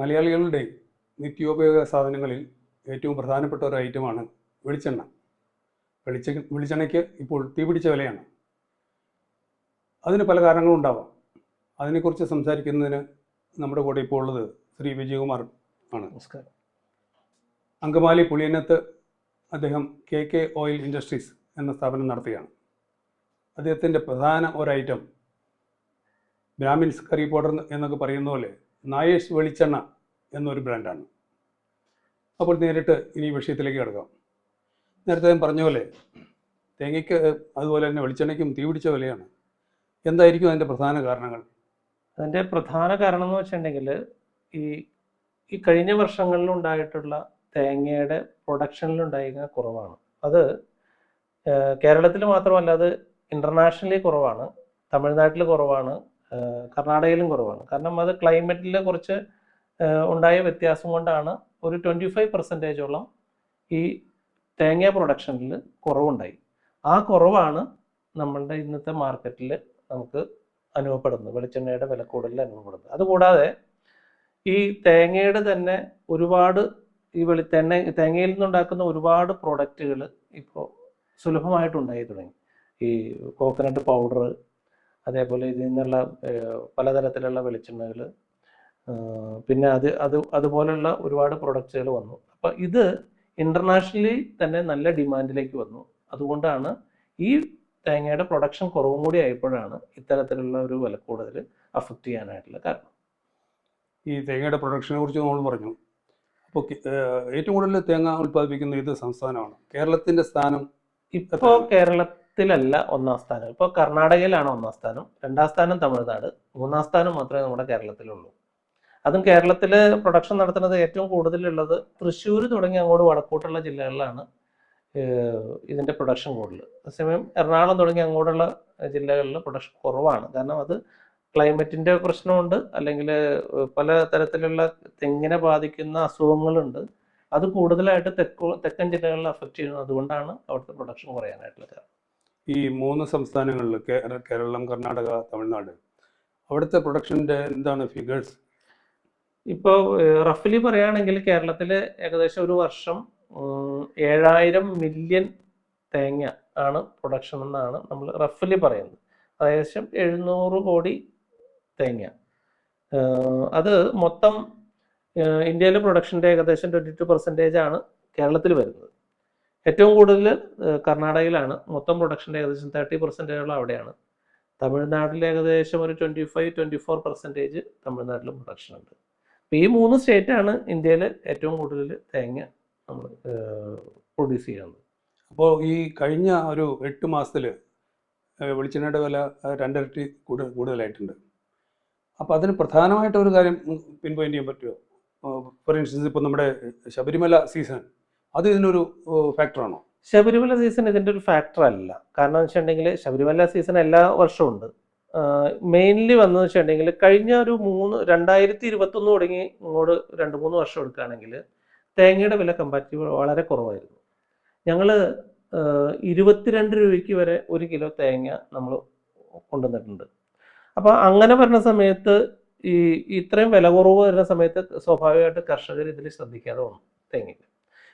മലയാളികളുടെ നിത്യോപയോഗ സാധനങ്ങളിൽ ഏറ്റവും പ്രധാനപ്പെട്ട ഒരു ഐറ്റമാണ് വെളിച്ചെണ്ണ. വെളിച്ച വെളിച്ചെണ്ണയ്ക്ക് ഇപ്പോൾ തീപിടിച്ച വിലയാണ്. അതിന് പല കാരണങ്ങളും ഉണ്ടാവാം. അതിനെക്കുറിച്ച് സംസാരിക്കുന്നതിന് നമ്മുടെ കൂടെ ഇപ്പോൾ ഉള്ളത് ശ്രീ വിജയകുമാർ ആണ്. നമസ്കാരം. അങ്കമാലി പുളിയനത്ത് അദ്ദേഹം കെ കെ ഓയിൽ ഇൻഡസ്ട്രീസ് എന്ന സ്ഥാപനം നടത്തുകയാണ് അദ്ദേഹത്തിന്റെ പ്രധാന ഒരു ഐറ്റം ബ്രാഹ്മിൻസ് കറി പൗഡർ എന്നൊക്കെ പറയുന്ന പോലെ നായേഷ് വെളിച്ചെണ്ണ എന്നൊരു ബ്രാൻഡാണ്. അപ്പോൾ നേരിട്ട് ഇനി വിഷയത്തിലേക്ക് കിടക്കാം. നേരത്തെ ഞാൻ പറഞ്ഞ പോലെ തേങ്ങയ്ക്ക് അതുപോലെ തന്നെ വെളിച്ചെണ്ണയ്ക്കും തീ പിടിച്ച വിലയാണ്. എന്തായിരിക്കും അതിന്റെ പ്രധാന കാരണങ്ങൾ? അതിന്റെ പ്രധാന കാരണം എന്ന് വെച്ചിട്ടുണ്ടെങ്കിൽ ഈ ഈ കഴിഞ്ഞ വർഷങ്ങളിൽ ഉണ്ടായിട്ടുള്ള തേങ്ങയുടെ പ്രൊഡക്ഷനിലുണ്ടായിരുന്ന കുറവാണ്. അത് കേരളത്തിൽ മാത്രമല്ല അത് ഇന്റർനാഷണലി കുറവാണ്. തമിഴ്നാട്ടിൽ കുറവാണ്. കർണാടകയിലും കുറവാണ്. കാരണം അത് ക്ലൈമറ്റിൽ കുറച്ച് ഉണ്ടായ വ്യത്യാസം കൊണ്ടാണ് ഒരു ട്വന്റി ഫൈവ് പെർസെന്റേജോളം ഈ തേങ്ങ പ്രൊഡക്ഷനിൽ കുറവുണ്ടായി. ആ കുറവാണ് നമ്മളുടെ ഇന്നത്തെ മാർക്കറ്റിൽ നമുക്ക് അനുഭവപ്പെടുന്നത്. വെളിച്ചെണ്ണയുടെ വില കൂടുതൽ അനുഭവപ്പെടുന്നത്. അതുകൂടാതെ ഈ തേങ്ങയുടെ തന്നെ ഒരുപാട് ഈ വെളി തെണ്ണ തേങ്ങയിൽ നിന്നുണ്ടാക്കുന്ന ഒരുപാട് പ്രോഡക്റ്റുകൾ ഇപ്പോൾ സുലഭമായിട്ടുണ്ടായി തുടങ്ങി. ഈ കോക്കനട്ട് പൗഡർ അതേപോലെ ഇതിൽ നിന്നുള്ള പലതരത്തിലുള്ള വെളിച്ചെണ്ണകൾ പിന്നെ അത് അത് അതുപോലുള്ള ഒരുപാട് പ്രൊഡക്റ്റുകൾ വന്നു. അപ്പോൾ ഇത് ഇന്റർനാഷണലി തന്നെ നല്ല ഡിമാൻഡിലേക്ക് വന്നു. അതുകൊണ്ടാണ് ഈ തേങ്ങയുടെ പ്രൊഡക്ഷൻ കുറവും കൂടി ആയപ്പോഴാണ് ഇത്തരത്തിലുള്ള ഒരു വില കൂടുതൽ അഫക്റ്റ് ചെയ്യാനായിട്ടുള്ള കാരണം. ഈ തേങ്ങയുടെ പ്രൊഡക്ഷനെ കുറിച്ച് നമ്മൾ പറഞ്ഞു. അപ്പോൾ ഏറ്റവും കൂടുതൽ തേങ്ങ ഉൽപ്പാദിപ്പിക്കുന്ന ഇത് സംസ്ഥാനമാണ്? കേരളത്തിന്റെ സ്ഥാനം ഇപ്പോൾ കേരളത്തിലല്ല ഒന്നാം സ്ഥാനം. ഇപ്പോൾ കർണാടകയിലാണ് ഒന്നാം സ്ഥാനം. രണ്ടാം സ്ഥാനം തമിഴ്നാട്. മൂന്നാം സ്ഥാനം മാത്രമേ നമ്മുടെ കേരളത്തിലുള്ളൂ. അതും കേരളത്തിൽ പ്രൊഡക്ഷൻ നടത്തുന്നത് ഏറ്റവും കൂടുതലുള്ളത് തൃശ്ശൂർ തുടങ്ങി അങ്ങോട്ട് വടക്കോട്ടുള്ള ജില്ലകളിലാണ് ഇതിന്റെ പ്രൊഡക്ഷൻ കൂടുതൽ അതേസമയം എറണാകുളം തുടങ്ങി അങ്ങോട്ടുള്ള ജില്ലകളിൽ പ്രൊഡക്ഷൻ കുറവാണ്. കാരണം അത് ക്ലൈമറ്റിന്റെ പ്രശ്നമുണ്ട്. അല്ലെങ്കിൽ പല തരത്തിലുള്ള തെങ്ങിനെ ബാധിക്കുന്ന അസുഖങ്ങളുണ്ട്. അത് കൂടുതലായിട്ട് തെക്കോ തെക്കൻ ജില്ലകളിൽ അഫക്റ്റ് ചെയ്യുന്നത് അതുകൊണ്ടാണ് അവിടുത്തെ പ്രൊഡക്ഷൻ കുറയാനായിട്ടുള്ള കാരണം ഈ മൂന്ന് സംസ്ഥാനങ്ങളിൽ കേരളം കർണാടക തമിഴ്നാട് അവിടുത്തെ പ്രൊഡക്ഷന്റെ എന്താണ് ഫിഗേഴ്സ് ഇപ്പോൾ റഫ്ലി പറയുകയാണെങ്കിൽ കേരളത്തിൽ ഏകദേശം ഒരു വർഷം ഏഴായിരം മില്യൺ തേങ്ങ ആണ് പ്രൊഡക്ഷൻ എന്നാണ് നമ്മൾ റഫ്ലി പറയുന്നത്. ഏകദേശം എഴുന്നൂറ് കോടി തേങ്ങ. അത് മൊത്തം ഇന്ത്യയിലെ പ്രൊഡക്ഷന്റെ ഏകദേശം ട്വന്റി ടു പെർസെന്റേജ് ആണ് കേരളത്തിൽ വരുന്നത്. ഏറ്റവും കൂടുതൽ കർണാടകയിലാണ്. മൊത്തം പ്രൊഡക്ഷന്റെ ഏകദേശം തേർട്ടി പെർസെന്റേജോളം അവിടെയാണ്. തമിഴ്നാട്ടിൽ ഏകദേശം ഒരു twenty five twenty four percentage തമിഴ്നാട്ടിലും പ്രൊഡക്ഷൻ ഉണ്ട്. അപ്പം ഈ മൂന്ന് സ്റ്റേറ്റാണ് ഇന്ത്യയിൽ ഏറ്റവും കൂടുതൽ തേങ്ങ നമ്മൾ പ്രൊഡ്യൂസ് ചെയ്യുന്നത്. അപ്പോൾ ഈ കഴിഞ്ഞ ഒരു എട്ട് മാസത്തിൽ വെളിച്ചെണ്ണയുടെ വില രണ്ടിരട്ടി കൂടുതൽ കൂടുതലായിട്ടുണ്ട്. അപ്പോൾ അതിന് പ്രധാനമായിട്ട് ഒരു കാര്യം പിൻ പോയിന്റ് ചെയ്യാൻ പറ്റുമോ? ഫോർ ഇൻസ്റ്റൻസ് ഇപ്പോൾ നമ്മുടെ ശബരിമല സീസൺ അത് ഇതിനൊരു ഫാക്ടറാണോ ശബരിമല സീസൺ ഇതിന്റെ ഒരു ഫാക്ടർ അല്ല. കാരണം എന്ന് വെച്ചിട്ടുണ്ടെങ്കിൽ ശബരിമല സീസൺ എല്ലാ വർഷവും ഉണ്ട്. മെയിൻലി വന്നതെന്ന് വെച്ചിട്ടുണ്ടെങ്കിൽ കഴിഞ്ഞ ഒരു മൂന്ന് രണ്ടായിരത്തി ഇരുപത്തൊന്ന് തുടങ്ങി ഇങ്ങോട്ട് രണ്ട് മൂന്ന് വർഷം എടുക്കുകയാണെങ്കിൽ തേങ്ങയുടെ വില കമ്പാരിറ്റീവ് വളരെ കുറവായിരുന്നു. ഞങ്ങൾ ഇരുപത്തിരണ്ട് രൂപയ്ക്ക് വരെ ഒരു കിലോ തേങ്ങ നമ്മൾ കൊണ്ടുവന്നിട്ടുണ്ട്. അപ്പോൾ അങ്ങനെ വരുന്ന സമയത്ത് ഈ ഇത്രയും വില കുറവ് വരുന്ന സമയത്ത് സ്വാഭാവികമായിട്ട് കർഷകർ ഇതിൽ ശ്രദ്ധിക്കാതെ വന്നു തേങ്ങയ്ക്ക്.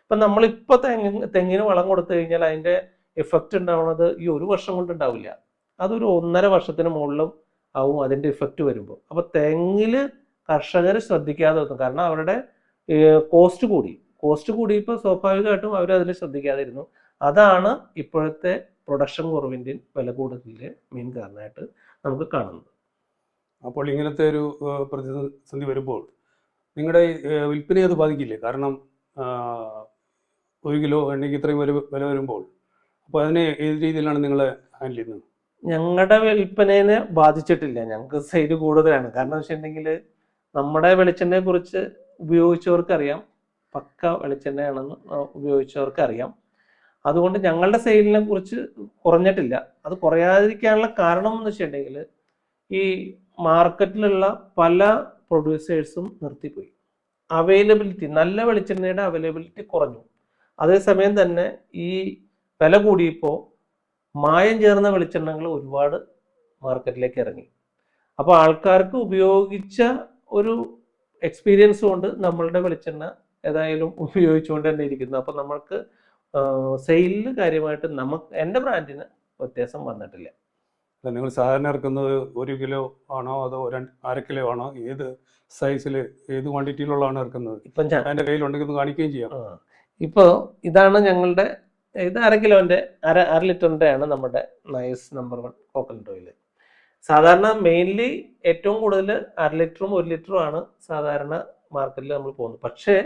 ഇപ്പം നമ്മളിപ്പോൾ തെങ്ങ് തെങ്ങിന് വളം കൊടുത്തു കഴിഞ്ഞാൽ അതിന്റെ എഫക്റ്റ് ഉണ്ടാവുന്നത് ഈ ഒരു വർഷം കൊണ്ട് ഉണ്ടാവില്ല. അതൊരു ഒന്നര വർഷത്തിന് മുകളിലും ആവും അതിന്റെ ഇഫക്റ്റ് വരുമ്പോൾ. അപ്പോൾ തെങ്ങിൽ കർഷകർ ശ്രദ്ധിക്കാതെ വന്നു കാരണം അവരുടെ കോസ്റ്റ് കൂടി. കോസ്റ്റ് കൂടിയപ്പോൾ സ്വാഭാവികമായിട്ടും അവർ അതിൽ ശ്രദ്ധിക്കാതിരുന്നു. അതാണ് ഇപ്പോഴത്തെ പ്രൊഡക്ഷൻ കുറവിന്റെ വില കൂടുതലിന്റെ മെയിൻ കാരണമായിട്ട് നമുക്ക് കാണുന്നത്. അപ്പോൾ ഇങ്ങനത്തെ ഒരു പ്രതിസന്ധി വരുമ്പോൾ നിങ്ങളുടെ വിൽപ്പനയെ അത് ബാധിക്കില്ലേ? കാരണം ഒരു കിലോ എണ്ണയ്ക്ക് ഇത്രയും വില വില വരുമ്പോൾ അപ്പോൾ അതിനെ ഏത് രീതിയിലാണ് നിങ്ങൾ ഹാൻഡിൽ ചെയ്യുന്നത്? ഞങ്ങളുടെ വിൽപ്പനയെ ബാധിച്ചിട്ടില്ല. ഞങ്ങൾക്ക് സെയിൽ കൂടുതലാണ്. കാരണം വെച്ചിട്ടുണ്ടെങ്കിൽ നമ്മുടെ വെളിച്ചെണ്ണയെ കുറിച്ച് ഉപയോഗിച്ചവർക്കറിയാം. പക്ക വെളിച്ചെണ്ണയാണെന്ന് ഉപയോഗിച്ചവർക്കറിയാം. അതുകൊണ്ട് ഞങ്ങളുടെ സെയിലിനെ കുറിച്ച് കുറഞ്ഞിട്ടില്ല. അത് കുറയാതിരിക്കാനുള്ള കാരണം എന്ന് വെച്ചിട്ടുണ്ടെങ്കിൽ ഈ മാർക്കറ്റിലുള്ള പല പ്രൊഡ്യൂസേഴ്സും നിർത്തിപ്പോയി. അവൈലബിലിറ്റി നല്ല വെളിച്ചെണ്ണയുടെ അവൈലബിലിറ്റി കുറഞ്ഞു. അതേസമയം തന്നെ ഈ വില കൂടിയപ്പോൾ മായം ചേർന്ന വെളിച്ചെണ്ണകൾ ഒരുപാട് മാർക്കറ്റിലേക്ക് ഇറങ്ങി. അപ്പോൾ ആൾക്കാർക്ക് ഉപയോഗിച്ച ഒരു എക്സ്പീരിയൻസ് കൊണ്ട് നമ്മളുടെ വെളിച്ചെണ്ണ ഏതായാലും ഉപയോഗിച്ചുകൊണ്ട് തന്നെ ഇരിക്കുന്നു. അപ്പം നമ്മൾക്ക് സെയിലിൽ കാര്യമായിട്ട് നമുക്ക് എന്റെ ബ്രാൻഡിന് വ്യത്യാസം വന്നിട്ടില്ല. നിങ്ങൾ സാധാരണ ഇറക്കുന്നത് ഒരു കിലോ ആണോ അതോ രണ്ട് അര കിലോ ആണോ? ഏത് സൈസിൽ ഏത് ക്വാണ്ടിറ്റിയിലുള്ളതാണ് ഇറക്കുന്നത്? അതിന്റെ കയ്യിലുണ്ടെങ്കിൽ ഒന്ന് കാണിക്കുകയും ചെയ്യാം. ഇപ്പോൾ ഇതാണ് ഞങ്ങളുടെ ഇത് അര കിലോന്റെ അര അര ലിറ്ററിന്റെ ആണ് നമ്മുടെ nice number one coconut oil സാധാരണ മെയിൻലി ഏറ്റവും കൂടുതൽ അര ലിറ്ററും ഒരു ലിറ്ററും ആണ് സാധാരണ മാർക്കറ്റിൽ നമ്മൾ പോകുന്നത്. പക്ഷേ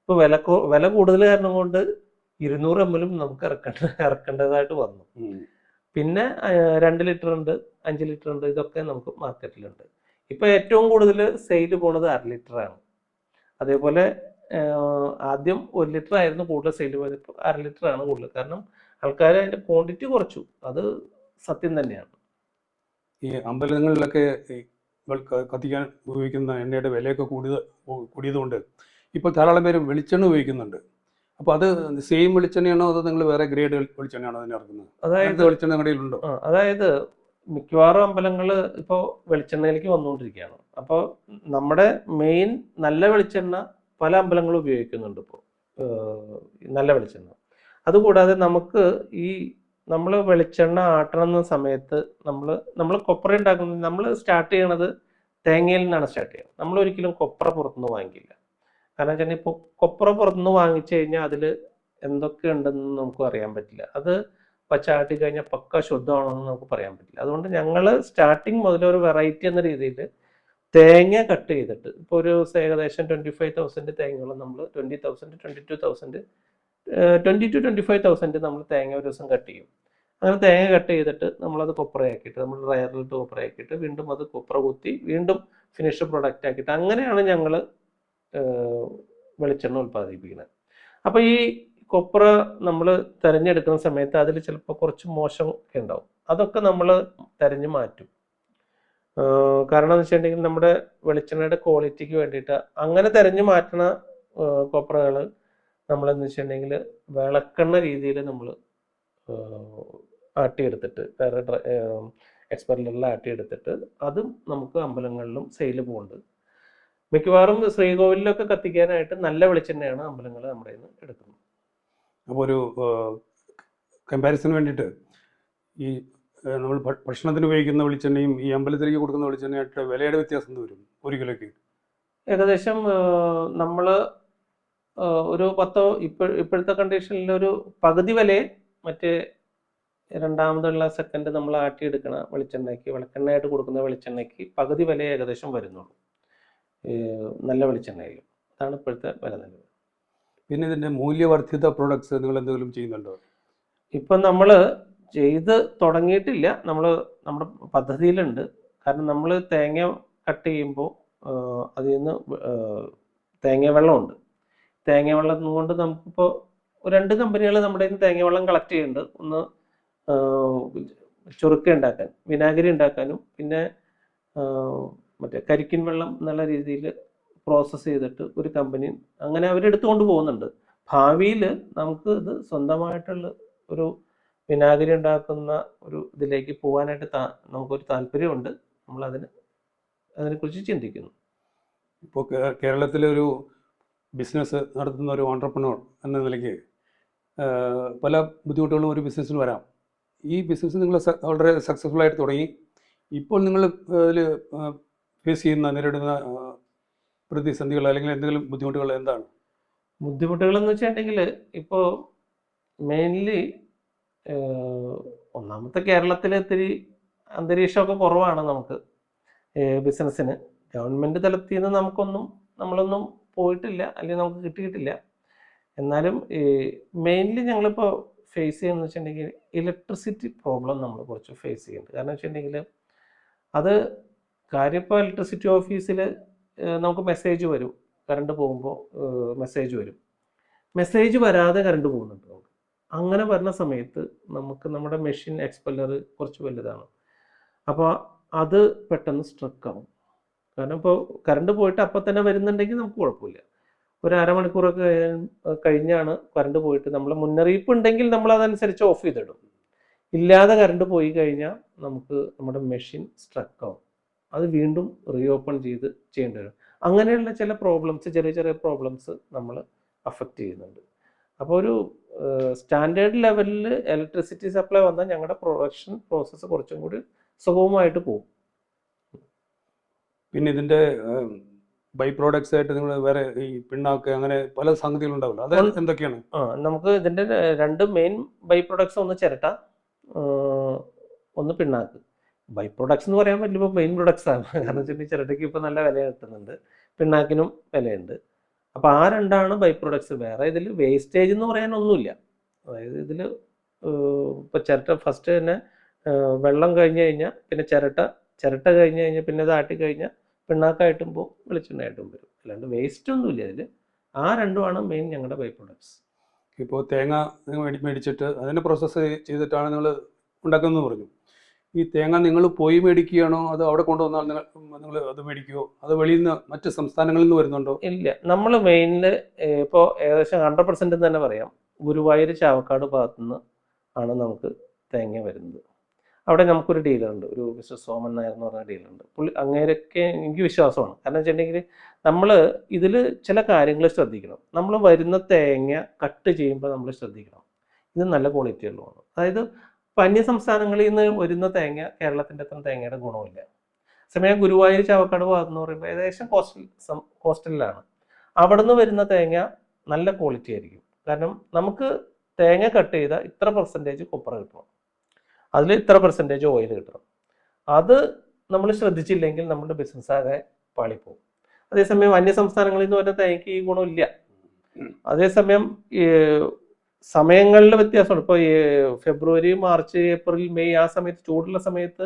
ഇപ്പോൾ വില വില കൂടുതൽ കാരണം കൊണ്ട് ഇരുന്നൂറ് എം എല്ലും നമുക്ക് ഇറക്കേണ്ട ഇറക്കേണ്ടതായിട്ട് വന്നു. പിന്നെ രണ്ട് ലിറ്റർ ഉണ്ട് അഞ്ച് ലിറ്റർ ഉണ്ട് ഇതൊക്കെ നമുക്ക് മാർക്കറ്റിലുണ്ട് ഇപ്പൊ ഏറ്റവും കൂടുതൽ സെയിൽ പോണത് അര ലിറ്റർ ആണ് അതേപോലെ ആദ്യം ഒരു ലിറ്റർ ആയിരുന്നു കൂടുതൽ സെയിൽ പോയത് ഇപ്പോൾ അര ലിറ്റർ ആണ് കൂടുതൽ. കാരണം ആൾക്കാർ അതിന്റെ ക്വാണ്ടിറ്റി കുറച്ചു. അത് സത്യം തന്നെയാണ്. ഈ അമ്പലങ്ങളിലൊക്കെ കത്തിക്കാൻ ഉപയോഗിക്കുന്ന എണ്ണയുടെ വിലയൊക്കെ കൂടിയത് കൂടിയതുകൊണ്ട് ഇപ്പോൾ ധാരാളം പേര് വെളിച്ചെണ്ണ ഉപയോഗിക്കുന്നുണ്ട്. അപ്പൊ അത് സെയിം വെളിച്ചെണ്ണയാണോ അതോ നിങ്ങൾ വേറെ ഗ്രേഡ് വെളിച്ചെണ്ണയാണോ അതിന് ഇറക്കുന്നത്? അതായത് വെളിച്ചെണ്ണ കടയിലുണ്ടോ അതായത് മിക്കവാറും അമ്പലങ്ങൾ ഇപ്പോൾ വെളിച്ചെണ്ണയിലേക്ക് വന്നുകൊണ്ടിരിക്കുകയാണ്. അപ്പോൾ നമ്മുടെ മെയിൻ നല്ല വെളിച്ചെണ്ണ പല അമ്പലങ്ങളും ഉപയോഗിക്കുന്നുണ്ട് ഇപ്പോൾ നല്ല വെളിച്ചെണ്ണ. അതുകൂടാതെ നമുക്ക് ഈ നമ്മൾ വെളിച്ചെണ്ണ ആട്ടണമെന്ന സമയത്ത് നമ്മൾ നമ്മൾ കൊപ്ര ഉണ്ടാക്കുന്നത് നമ്മൾ സ്റ്റാർട്ട് ചെയ്യണത് തേങ്ങയിൽ നിന്നാണ് സ്റ്റാർട്ട് ചെയ്യുന്നത് നമ്മൾ ഒരിക്കലും കൊപ്ര പുറത്തുനിന്ന് വാങ്ങിക്കില്ല. കാരണം വെച്ചാൽ ഇപ്പോൾ കൊപ്ര പുറത്തുനിന്ന് വാങ്ങിച്ചു കഴിഞ്ഞാൽ അതിൽ എന്തൊക്കെ ഉണ്ടെന്ന് നമുക്ക് അറിയാൻ പറ്റില്ല. അത് പച്ചാട്ടി കഴിഞ്ഞാൽ പക്ക ശുദ്ധമാണെന്ന് നമുക്ക് പറയാൻ പറ്റില്ല. അതുകൊണ്ട് ഞങ്ങൾ സ്റ്റാർട്ടിങ് മുതൽ ഒരു വെറൈറ്റി എന്ന രീതിയിൽ തേങ്ങ കട്ട് ചെയ്തിട്ട് ഇപ്പോൾ ഒരു ഏകദേശം ട്വന്റി ഫൈവ് തൗസൻഡ് തേങ്ങകൾ നമ്മൾ twenty thousand twenty two thousand twenty two twenty five thousand നമ്മൾ തേങ്ങ ഒരു ദിവസം കട്ട് ചെയ്യും. അങ്ങനെ തേങ്ങ കട്ട് ചെയ്തിട്ട് നമ്മളത് കൊപ്രയാക്കിയിട്ട് നമ്മൾ റയറിലിട്ട് കൊപ്രയാക്കിയിട്ട് വീണ്ടും അത് കൊപ്ര കുത്തി വീണ്ടും ഫിനിഷ് പ്രൊഡക്റ്റ് ആക്കിയിട്ട് അങ്ങനെയാണ് ഞങ്ങൾ വെളിച്ചെണ്ണ ഉൽപ്പാദിപ്പിക്കുന്നത് അപ്പോൾ ഈ കൊപ്ര നമ്മൾ തിരഞ്ഞെടുക്കുന്ന സമയത്ത് അതിൽ ചിലപ്പോൾ കുറച്ച് മോശം ഒക്കെ ഉണ്ടാവും. അതൊക്കെ നമ്മൾ തിരഞ്ഞു മാറ്റും. കാരണം എന്ന് വെച്ചിട്ടുണ്ടെങ്കിൽ നമ്മുടെ വെളിച്ചെണ്ണയുടെ ക്വാളിറ്റിക്ക് വേണ്ടിയിട്ട് അങ്ങനെ തെരഞ്ഞു മാറ്റണ കൊപ്രകൾ നമ്മളെന്ന് വെച്ചിട്ടുണ്ടെങ്കിൽ വിളക്കെണ്ണ രീതിയിൽ നമ്മൾ ആട്ടിയെടുത്തിട്ട് വേറെ എക്സ്പെർലെല്ലാം ആട്ടിയെടുത്തിട്ട് അതും നമുക്ക് അമ്പലങ്ങളിലും സെയിൽ പോകുന്നുണ്ട് മിക്കവാറും ശ്രീകോവിലൊക്കെ കത്തിക്കാനായിട്ട് നല്ല വെളിച്ചെണ്ണയാണ് അമ്പലങ്ങൾ നമ്മുടെ നിന്ന് എടുക്കുന്നത്. അപ്പോൾ ഒരു കമ്പാരിസൺ വേണ്ടിയിട്ട് ഈ നമ്മൾ ഭക്ഷണത്തിന് ഉപയോഗിക്കുന്ന വെളിച്ചെണ്ണയും ഈ അമ്പലത്തിലേക്ക് കൊടുക്കുന്ന വെളിച്ചെണ്ണയായിട്ട് വിലയുടെ വ്യത്യാസം വരും? ഒരു കിലോയ്ക്ക്? ഏകദേശം നമ്മൾ ഒരു പത്തോ ഇപ്പോ ഇപ്പോഴത്തെ കണ്ടീഷനിൽ ഒരു പകുതി വിലയെ മറ്റേ രണ്ടാമതുള്ള സെക്കൻഡ് നമ്മൾ ആട്ടിയെടുക്കണ വെളിച്ചെണ്ണയ്ക്ക് വെളിച്ചെണ്ണയായിട്ട് കൊടുക്കുന്ന വെളിച്ചെണ്ണയ്ക്ക് പകുതി വില ഏകദേശം വരുന്നുള്ളൂ. നല്ല വെളിച്ചെണ്ണയിൽ അതാണ് ഇപ്പോഴത്തെ വില നിലവിൽ. പിന്നെ ഇതിന്റെ മൂല്യവർദ്ധിത പ്രോഡക്ട്സ് നിങ്ങൾ എന്തെങ്കിലും ചെയ്യുന്നുണ്ടോ? ഇപ്പം നമ്മൾ ചെയ്ത് തുടങ്ങിയിട്ടില്ല. നമ്മൾ നമ്മുടെ പദ്ധതിയിലുണ്ട്. കാരണം നമ്മൾ തേങ്ങ കട്ട് ചെയ്യുമ്പോൾ അതിൽ നിന്ന് തേങ്ങ വെള്ളമുണ്ട്. തേങ്ങ വെള്ളം കൊണ്ട് നമുക്കിപ്പോൾ രണ്ട് കമ്പനികൾ നമ്മുടെ നിന്ന് തേങ്ങ വെള്ളം കളക്ട് ചെയ്യുന്നുണ്ട്. ഒന്ന് ചുരുക്ക ഉണ്ടാക്കാൻ വിനാഗിരി ഉണ്ടാക്കാനും പിന്നെ മറ്റേ കരിക്കിൻ വെള്ളം എന്നുള്ള രീതിയിൽ പ്രോസസ്സ് ചെയ്തിട്ട് ഒരു കമ്പനി അങ്ങനെ അവരെടുത്തുകൊണ്ട് പോകുന്നുണ്ട്. ഭാവിയിൽ നമുക്ക് ഇത് സ്വന്തമായിട്ടുള്ള ഒരു വിനാഗിരി ഉണ്ടാക്കുന്ന ഒരു ഇതിലേക്ക് പോകാനായിട്ട് താ നമുക്കൊരു താല്പര്യമുണ്ട്. നമ്മളതിന് അതിനെക്കുറിച്ച് ചിന്തിക്കുന്നു. ഇപ്പോൾ കേരളത്തിലൊരു കേരളത്തിലെ ഒരു ബിസിനസ് നടത്തുന്ന ഒരു ഓണ്ടർപ്രണോർ എന്ന നിലയ്ക്ക് പല ബുദ്ധിമുട്ടുകളും ഒരു ബിസിനസ്സിൽ വരാം. ഈ ബിസിനസ് നിങ്ങൾ വളരെ സക്സസ്ഫുൾ ആയിട്ട് തുടങ്ങി. ഇപ്പോൾ നിങ്ങൾ ഇതിൽ ഫേസ് ചെയ്യുന്ന നേരിടുന്ന പ്രതിസന്ധികൾ അല്ലെങ്കിൽ എന്തെങ്കിലും ബുദ്ധിമുട്ടുകൾ എന്താണ്? ബുദ്ധിമുട്ടുകൾ എന്ന് വെച്ചിട്ടുണ്ടെങ്കിൽ ഇപ്പോൾ മെയിൻലി ഒന്നാമത്തെ കേരളത്തിൽ ഇത്തിരി അന്തരീക്ഷമൊക്കെ കുറവാണ് നമുക്ക്. ബിസിനസ്സിന്. ഗവൺമെന്റ് തലത്തിൽ നിന്ന് നമുക്കൊന്നും നമ്മളൊന്നും പോയിട്ടില്ല. അല്ലെങ്കിൽ നമുക്ക് കിട്ടിയിട്ടില്ല. എന്നാലും മെയിൻലി ഞങ്ങളിപ്പോൾ ഫേസ് ചെയ്യുന്നത് വെച്ചിട്ടുണ്ടെങ്കിൽ ഇലക്ട്രിസിറ്റി പ്രോബ്ലം നമ്മൾ കുറച്ച് ഫേസ് ചെയ്യുന്നുണ്ട്. കാരണം വെച്ചിട്ടുണ്ടെങ്കിൽ അത് കാര്യം ഇപ്പോൾ ഇലക്ട്രിസിറ്റി ഓഫീസിൽ നമുക്ക് മെസ്സേജ് വരും. കറണ്ട് പോകുമ്പോൾ മെസ്സേജ് വരും. മെസ്സേജ് വരാതെ കറണ്ട് പോകുന്നുണ്ട് നമുക്ക്. അങ്ങനെ വരുന്ന സമയത്ത് നമുക്ക് നമ്മുടെ മെഷീൻ എക്സ്പെല്ലർ കുറച്ച് വലുതാണ്. അപ്പോൾ അത് പെട്ടെന്ന് സ്ട്രക്ക് ആവും. കാരണം ഇപ്പോൾ കറണ്ട് പോയിട്ട് അപ്പം തന്നെ വരുന്നുണ്ടെങ്കിൽ നമുക്ക് കുഴപ്പമില്ല. ഒരു അരമണിക്കൂറൊക്കെ കഴി- കഴിഞ്ഞാണ് കറണ്ട് പോയിട്ട് നമ്മൾ മുന്നറിയിപ്പ് ഉണ്ടെങ്കിൽ നമ്മൾ അതനുസരിച്ച് ഓഫ് ചെയ്തിടും. ഇല്ലാതെ കറണ്ട് പോയി കഴിഞ്ഞാൽ നമുക്ക് നമ്മുടെ മെഷീൻ സ്ട്രക്ക് ആവും. അത് വീണ്ടും റീഓപ്പൺ ചെയ്ത് ചെയ്യേണ്ടി വരും. അങ്ങനെയുള്ള ചില പ്രോബ്ലംസ് ചെറിയ ചെറിയ പ്രോബ്ലംസ് നമ്മൾ അഫക്റ്റ് ചെയ്യുന്നുണ്ട്. അപ്പോൾ ഒരു സ്റ്റാൻഡേർഡ് ലെവലിൽ ഇലക്ട്രിസിറ്റി സപ്ലൈ വന്നാൽ ഞങ്ങളുടെ പ്രൊഡക്ഷൻ പ്രോസസ്സ് കുറച്ചും കൂടി സുഗമമായിട്ട് പോകും. പിന്നെ ഇതിന്റെ ബൈ പ്രോഡക്ട്സ് ആയിട്ട് നിങ്ങൾ വേറെ ഈ പിണ്ണാക്ക് അങ്ങനെ പല സംഗതികളുണ്ടാവില്ല അത് ഉണ്ട്. എന്തൊക്കെയാണ്? ആ നമുക്ക് ഇതിന്റെ രണ്ട് മെയിൻ ബൈ പ്രോഡക്ട്സ് ഒന്ന് ചിരട്ട ഒന്ന് പിണ്ണാക്ക്. ബൈ പ്രൊഡക്ട്സ് എന്ന് പറയാൻ പറ്റില്ല ഇപ്പോൾ മെയിൻ പ്രൊഡക്ട്സ് ആണ്. കാരണം വെച്ചിട്ടുണ്ടെങ്കിൽ ചിരട്ടയ്ക്ക് ഇപ്പോൾ നല്ല വില കിട്ടുന്നുണ്ട്. പിണ്ണാക്കിനും വിലയുണ്ട്. അപ്പോൾ ആ രണ്ടാണ് ബൈ പ്രൊഡക്ട്സ് വേറെ ഇതിൽ വേസ്റ്റേജ് എന്ന് പറയാനൊന്നുമില്ല അതായത് ഇതിൽ ഇപ്പോൾ ചിരട്ട ഫസ്റ്റ് തന്നെ വെള്ളം കഴിഞ്ഞ് കഴിഞ്ഞാൽ പിന്നെ ചിരട്ട ചിരട്ട കഴിഞ്ഞ് കഴിഞ്ഞാൽ പിന്നെ ഇതാട്ടി കഴിഞ്ഞാൽ പിണ്ണാക്കായിട്ടും പോകും വെളിച്ചെണ്ണയായിട്ടും വരും. അല്ലാണ്ട് വേസ്റ്റ് ഒന്നുമില്ല ഇതിൽ ആ രണ്ടുമാണ് മെയിൻ ഞങ്ങളുടെ ബൈ പ്രൊഡക്ട്സ് ഇപ്പോൾ തേങ്ങ മേടിച്ചിട്ട് അതിനെ പ്രോസസ്സ് ചെയ്തിട്ടാണ് നിങ്ങൾ ഉണ്ടാക്കുന്നത് പറഞ്ഞു. ഈ തേങ്ങ നിങ്ങൾ പോയി മേടിക്കുകയാണോ? അത് അവിടെ കൊണ്ടുവന്നാൽ നിങ്ങൾ നിങ്ങൾ അത് മേടിക്കുമോ അത് വെളിയിൽ നിന്ന് മറ്റ് സംസ്ഥാനങ്ങളിൽ നിന്ന് വരുന്നുണ്ടോ? ഇല്ല. നമ്മൾ മെയിനിൽ ഇപ്പോൾ ഏകദേശം ഹൺഡ്രഡ് പെർസെന്റ് തന്നെ പറയാം. ഗുരുവായൂർ ചാവക്കാട് ഭാഗത്തുനിന്ന് ആണ് നമുക്ക് തേങ്ങ വരുന്നത്. അവിടെ നമുക്കൊരു ഡീലുണ്ട് ഒരു മിസ്റ്റർ സോമൻ നായർ എന്ന് പറഞ്ഞ ഡീലറുണ്ട് പുള്ളി അങ്ങേരൊക്കെ എനിക്ക് വിശ്വാസമാണ്. കാരണം വെച്ചിട്ടുണ്ടെങ്കിൽ നമ്മൾ ഇതിൽ ചില കാര്യങ്ങൾ ശ്രദ്ധിക്കണം. നമ്മൾ വരുന്ന തേങ്ങ കട്ട് ചെയ്യുമ്പോൾ നമ്മൾ ശ്രദ്ധിക്കണം. ഇത് നല്ല ക്വാളിറ്റി ഉള്ളതാണ്. അതായത് ഇപ്പം അന്യ സംസ്ഥാനങ്ങളിൽ നിന്ന് വരുന്ന തേങ്ങ കേരളത്തിന്റെ അത്ര തേങ്ങയുടെ ഗുണമില്ല. സമയം ഗുരുവായൂർ ചവക്കട് ഭാഗത്ത് എന്ന് പറയുമ്പോൾ ഏകദേശം കോസ്റ്റൽ കോസ്റ്റലിലാണ് അവിടെ നിന്ന് വരുന്ന തേങ്ങ നല്ല ക്വാളിറ്റി ആയിരിക്കും. കാരണം നമുക്ക് തേങ്ങ കട്ട് ചെയ്താൽ ഇത്ര പെർസെന്റേജ് കൊപ്പറ കിട്ടണം. അതിൽ ഇത്ര പെർസെന്റേജ് ഓയിൽ കിട്ടണം. അത് നമ്മൾ ശ്രദ്ധിച്ചില്ലെങ്കിൽ നമ്മുടെ ബിസിനസ് ആകെ പാളിപ്പോകും അതേസമയം അന്യ സംസ്ഥാനങ്ങളിൽ നിന്ന് വരുന്ന തേങ്ങയ്ക്ക് ഈ ഗുണമില്ല. അതേസമയം സമയങ്ങളിൽ വ്യത്യാസമുണ്ട്. ഇപ്പോൾ ഫെബ്രുവരി മാർച്ച് ഏപ്രിൽ മെയ് ആ സമയത്ത് ചൂടുള്ള സമയത്ത്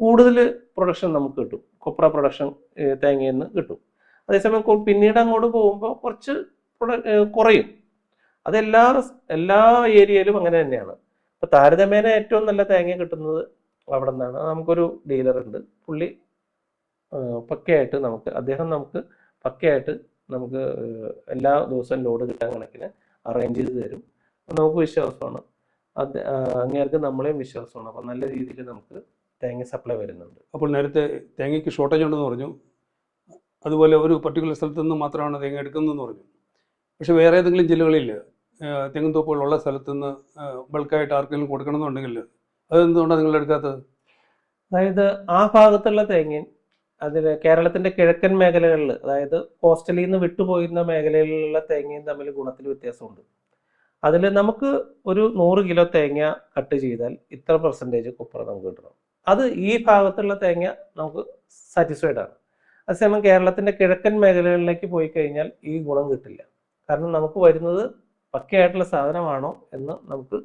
കൂടുതൽ പ്രൊഡക്ഷൻ നമുക്ക് കിട്ടും. കൊപ്ര പ്രൊഡക്ഷൻ തേങ്ങയിൽ നിന്ന് കിട്ടും. അതേസമയം പിന്നീട് അങ്ങോട്ട് പോകുമ്പോൾ കുറച്ച് കുറയും. അതെല്ലാ എല്ലാ ഏരിയയിലും അങ്ങനെ തന്നെയാണ്. ഇപ്പൊ താരതമ്യേന ഏറ്റവും നല്ല തേങ്ങ കിട്ടുന്നത് അവിടെ നിന്നാണ് നമുക്കൊരു ഡീലർ ഉണ്ട് പുള്ളി പക്കയായിട്ട് നമുക്ക് അദ്ദേഹം നമുക്ക് പക്കയായിട്ട് നമുക്ക് എല്ലാ ദിവസവും ലോഡ് കിട്ടാൻ കണക്കിന് അറേഞ്ച് ചെയ്ത് തരും. നമുക്ക് വിശ്വാസമാണ്. അത് അങ്ങേർക്ക് നമ്മളെയും വിശ്വാസമാണ്. അപ്പം നല്ല രീതിയിൽ നമുക്ക് തേങ്ങ സപ്ലൈ വരുന്നുണ്ട്. അപ്പോൾ നേരത്തെ തേങ്ങയ്ക്ക് ഷോർട്ടേജ് ഉണ്ടെന്ന് പറഞ്ഞു. അതുപോലെ ഒരു പർട്ടിക്കുലർ സ്ഥലത്തു നിന്ന് മാത്രമാണ് തേങ്ങ എടുക്കുന്നതെന്ന് പറഞ്ഞു. പക്ഷേ വേറെ ഏതെങ്കിലും ജില്ലകളിൽ തെങ്ങും സ്ഥലത്തു സ്ഥലത്ത് നിന്ന് ബൾക്കായിട്ട് ആർക്കെങ്കിലും കൊടുക്കണമെന്നുണ്ടെങ്കിൽ അതെന്തുകൊണ്ടാണ് നിങ്ങൾ എടുക്കാത്തത്? അതായത് ആ ഭാഗത്തുള്ള തേങ്ങ അതിൽ കേരളത്തിന്റെ കിഴക്കൻ മേഖലകളിൽ അതായത് കോസ്റ്റലിൽ നിന്ന് വിട്ടുപോയിരുന്ന മേഖലകളിലുള്ള തേങ്ങയും തമ്മിൽ ഗുണത്തിൽ വ്യത്യാസമുണ്ട്. അതിൽ നമുക്ക് ഒരു നൂറ് കിലോ തേങ്ങ കട്ട് ചെയ്താൽ ഇത്ര പെർസെന്റേജ് കുപ്പറ നമുക്ക് കിട്ടണം. അത് ഈ ഭാഗത്തുള്ള തേങ്ങ നമുക്ക് സാറ്റിസ്ഫൈഡ് ആണ്. അതേസമയം കേരളത്തിന്റെ കിഴക്കൻ മേഖലകളിലേക്ക് പോയി കഴിഞ്ഞാൽ ഈ ഗുണം കിട്ടില്ല. കാരണം നമുക്ക് വരുന്നത് പക്കയായിട്ടുള്ള സാധനമാണോ എന്ന് നമുക്ക്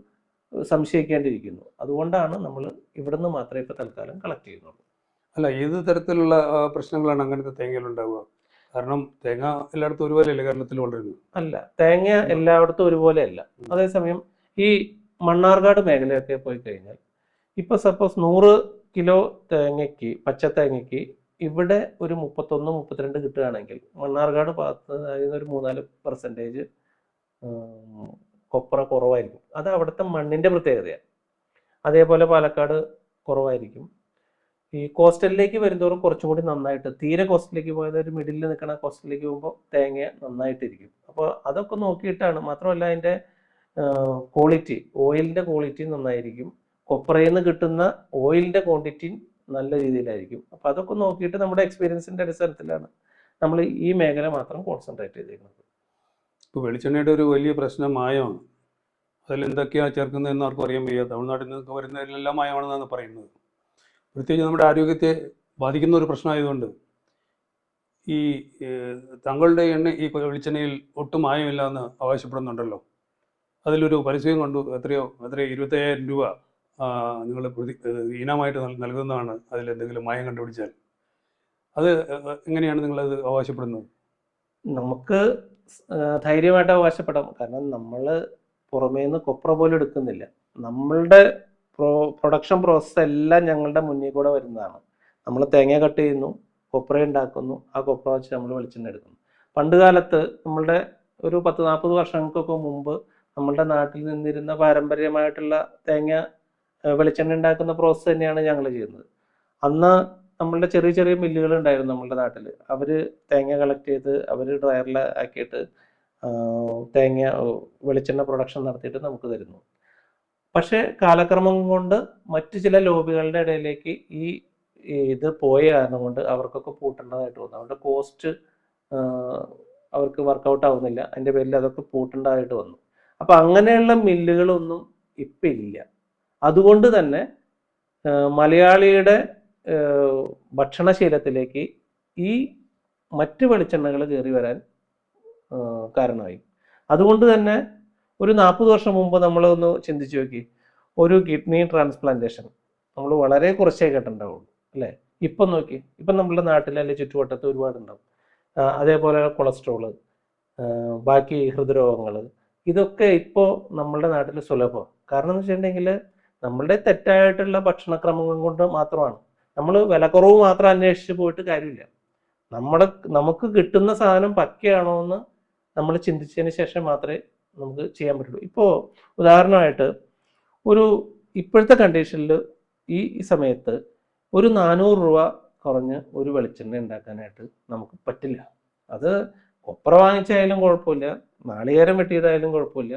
സംശയിക്കേണ്ടിയിരിക്കുന്നു. അതുകൊണ്ടാണ് നമ്മൾ ഇവിടുന്ന് മാത്രമേ ഇപ്പോൾ തൽക്കാലം കളക്ട് ചെയ്യുന്നുള്ളൂ. അല്ല ഏത് തരത്തിലുള്ള പ്രശ്നങ്ങളാണ് അങ്ങനത്തെ തേങ്ങയിൽ ഉണ്ടാവുക? കാരണം തേങ്ങ എല്ലായിടത്തും ഒരുപോലെയല്ല കേരളത്തിൽ വളരുന്നത്? അല്ല തേങ്ങ എല്ലായിടത്തും ഒരുപോലെയല്ല. അതേസമയം ഈ മണ്ണാർക്കാട് മേഖലയൊക്കെ പോയി കഴിഞ്ഞാൽ ഇപ്പൊ സപ്പോസ് നൂറ് കിലോ തേങ്ങയ്ക്ക് പച്ച തേങ്ങയ്ക്ക് ഇവിടെ ഒരു മുപ്പത്തൊന്ന് മുപ്പത്തിരണ്ട് കിട്ടുകയാണെങ്കിൽ മണ്ണാർക്കാട് ഭാഗത്ത് ഒരു മൂന്നാൽ പെർസെന്റേജ് കൊപ്ര കുറവായിരിക്കും. അത് അവിടുത്തെ മണ്ണിന്റെ പ്രത്യേകതയാണ്. അതേപോലെ പാലക്കാട് കുറവായിരിക്കും. ഈ കോസ്റ്റലിലേക്ക് വരുന്നതോറും കുറച്ചും കൂടി നന്നായിട്ട് തീരെ കോസ്റ്റലിലേക്ക് പോയത് ഒരു മിഡിലിൽ നിൽക്കുന്ന കോസ്റ്റലിലേക്ക് പോകുമ്പോൾ തേങ്ങ നന്നായിട്ടിരിക്കും. അപ്പോൾ അതൊക്കെ നോക്കിയിട്ടാണ് മാത്രമല്ല അതിന്റെ ക്വാളിറ്റി ഓയിലിന്റെ ക്വാളിറ്റി നന്നായിരിക്കും. കൊപ്രയിൽ നിന്ന് കിട്ടുന്ന ഓയിലിന്റെ ക്വാണ്ടിറ്റി നല്ല രീതിയിലായിരിക്കും. അപ്പോൾ അതൊക്കെ നോക്കിയിട്ട് നമ്മുടെ എക്സ്പീരിയൻസിന്റെ അടിസ്ഥാനത്തിലാണ് നമ്മൾ ഈ മേഖല മാത്രം കോൺസെൻട്രേറ്റ് ചെയ്തിരിക്കുന്നത്. ഇപ്പോൾ വെളിച്ചെണ്ണയുടെ ഒരു വലിയ പ്രശ്നം മായമാണ്. അതിൽ എന്തൊക്കെയാണ് ചേർക്കുന്നതെന്ന് ആർക്കും അറിയാൻ വയ്യ. തമിഴ്നാട്ടിൽ നിന്നൊക്കെ വരുന്നതിലെല്ലാം മായമാണെന്നാണ് പറയുന്നത്. പ്രത്യേകിച്ച് നമ്മുടെ ആരോഗ്യത്തെ ബാധിക്കുന്ന ഒരു പ്രശ്നമായതുകൊണ്ട് ഈ തങ്ങളുടെ എണ്ണ ഈ വെളിച്ചെണ്ണയിൽ ഒട്ടും മായമില്ല എന്ന് അവകാശപ്പെടുന്നുണ്ടല്ലോ അതിലൊരു പരസ്യം കണ്ടു. എത്രയോ എത്രയോ ഇരുപത്തയ്യായിരം രൂപ നിങ്ങൾ പ്രതി ഇനമായിട്ട് നൽകുന്നതാണ് അതിൽ എന്തെങ്കിലും മായം കണ്ടുപിടിച്ചാൽ. അത് എങ്ങനെയാണ് നിങ്ങളത് അവകാശപ്പെടുന്നത്? നമുക്ക് ധൈര്യമായിട്ട് അവകാശപ്പെടാം. കാരണം നമ്മൾ പുറമേ നിന്ന് കൊപ്ര പോലും എടുക്കുന്നില്ല. നമ്മളുടെ പ്രോ പ്രൊഡക്ഷൻ പ്രോസസ്സ് എല്ലാം ഞങ്ങളുടെ മുന്നിൽ കൂടെ വരുന്നതാണ്. നമ്മൾ തേങ്ങ കട്ട് ചെയ്യുന്നു കൊപ്ര ഉണ്ടാക്കുന്നു ആ കൊപ്ര വെച്ച് നമ്മൾ വെളിച്ചെണ്ണ എടുക്കുന്നു. പണ്ട് കാലത്ത് നമ്മളുടെ ഒരു പത്ത് നാൽപ്പത് വർഷങ്ങൾക്കൊക്കെ മുമ്പ് നമ്മളുടെ നാട്ടിൽ നിന്നിരുന്ന പാരമ്പര്യമായിട്ടുള്ള തേങ്ങ വെളിച്ചെണ്ണ ഉണ്ടാക്കുന്ന പ്രോസസ്സ് തന്നെയാണ് ഞങ്ങൾ ചെയ്യുന്നത്. അന്ന് നമ്മളുടെ ചെറിയ ചെറിയ മില്ലുകൾ ഉണ്ടായിരുന്നു നമ്മളുടെ നാട്ടിൽ. അവർ തേങ്ങ കളക്ട് ചെയ്ത് അവർ ഡ്രയറിൽ ആക്കിയിട്ട് തേങ്ങ വെളിച്ചെണ്ണ പ്രൊഡക്ഷൻ നടത്തിയിട്ട് നമുക്ക് തരുന്നു. പക്ഷേ കാലക്രമം കൊണ്ട് മറ്റു ചില ലോബികളുടെ ഇടയിലേക്ക് ഈ ഇത് പോയ കാരണം കൊണ്ട് അവർക്കൊക്കെ പൂട്ടേണ്ടതായിട്ട് വന്നു അവരുടെ കോസ്റ്റ് അവർക്ക് വർക്കൗട്ട് ആവുന്നില്ല. അതിന്റെ പേരിൽ അതൊക്കെ പൂട്ടേണ്ടതായിട്ട് വന്നു. അപ്പം അങ്ങനെയുള്ള മില്ലുകളൊന്നും ഇപ്പം ഇല്ല. അതുകൊണ്ട് തന്നെ മലയാളിയുടെ ഭക്ഷണശീലത്തിലേക്ക് ഈ മറ്റ് വെളിച്ചെണ്ണകൾ കയറി വരാൻ കാരണമായി. അതുകൊണ്ട് തന്നെ ഒരു നാൽപ്പത് വർഷം മുമ്പ് നമ്മളൊന്ന് ചിന്തിച്ചു നോക്കി. ഒരു കിഡ്നി ട്രാൻസ്പ്ലാന്റേഷൻ. നമ്മൾ വളരെ കുറച്ചേ കേട്ടിട്ടുണ്ടാവുള്ളൂ അല്ലേ? ഇപ്പം നോക്കി. ഇപ്പം നമ്മുടെ നാട്ടിൽ അല്ലെങ്കിൽ ചുറ്റുവട്ടത്ത് ഒരുപാടുണ്ടാവും. അതേപോലെ കൊളസ്ട്രോൾ ബാക്കി ഹൃദ്രോഗങ്ങൾ ഇതൊക്കെ ഇപ്പോൾ നമ്മളുടെ നാട്ടിൽ സുലഭം. കാരണം എന്ന് വെച്ചിട്ടുണ്ടെങ്കിൽ നമ്മളുടെ തെറ്റായിട്ടുള്ള ഭക്ഷണക്രമങ്ങൾ കൊണ്ട് മാത്രമാണ്. നമ്മൾ വിലക്കുറവ് മാത്രം അന്വേഷിച്ച് പോയിട്ട് കാര്യമില്ല. നമ്മുടെ നമുക്ക് കിട്ടുന്ന സാധനം പക്കയാണോ എന്ന് നമ്മൾ ചിന്തിച്ചതിന് ശേഷം മാത്രമേ നമുക്ക് ചെയ്യാൻ പറ്റുള്ളൂ. ഇപ്പോൾ ഉദാഹരണമായിട്ട് ഒരു ഇപ്പോഴത്തെ കണ്ടീഷനിൽ ഈ സമയത്ത് ഒരു നാനൂറ് രൂപ കുറഞ്ഞ് ഒരു വെളിച്ചെണ്ണ ഉണ്ടാക്കാനായിട്ട് നമുക്ക് പറ്റില്ല. അത് കൊപ്ര വാങ്ങിച്ചായാലും കുഴപ്പമില്ല നാളികേരം വെട്ടിയതായാലും കുഴപ്പമില്ല.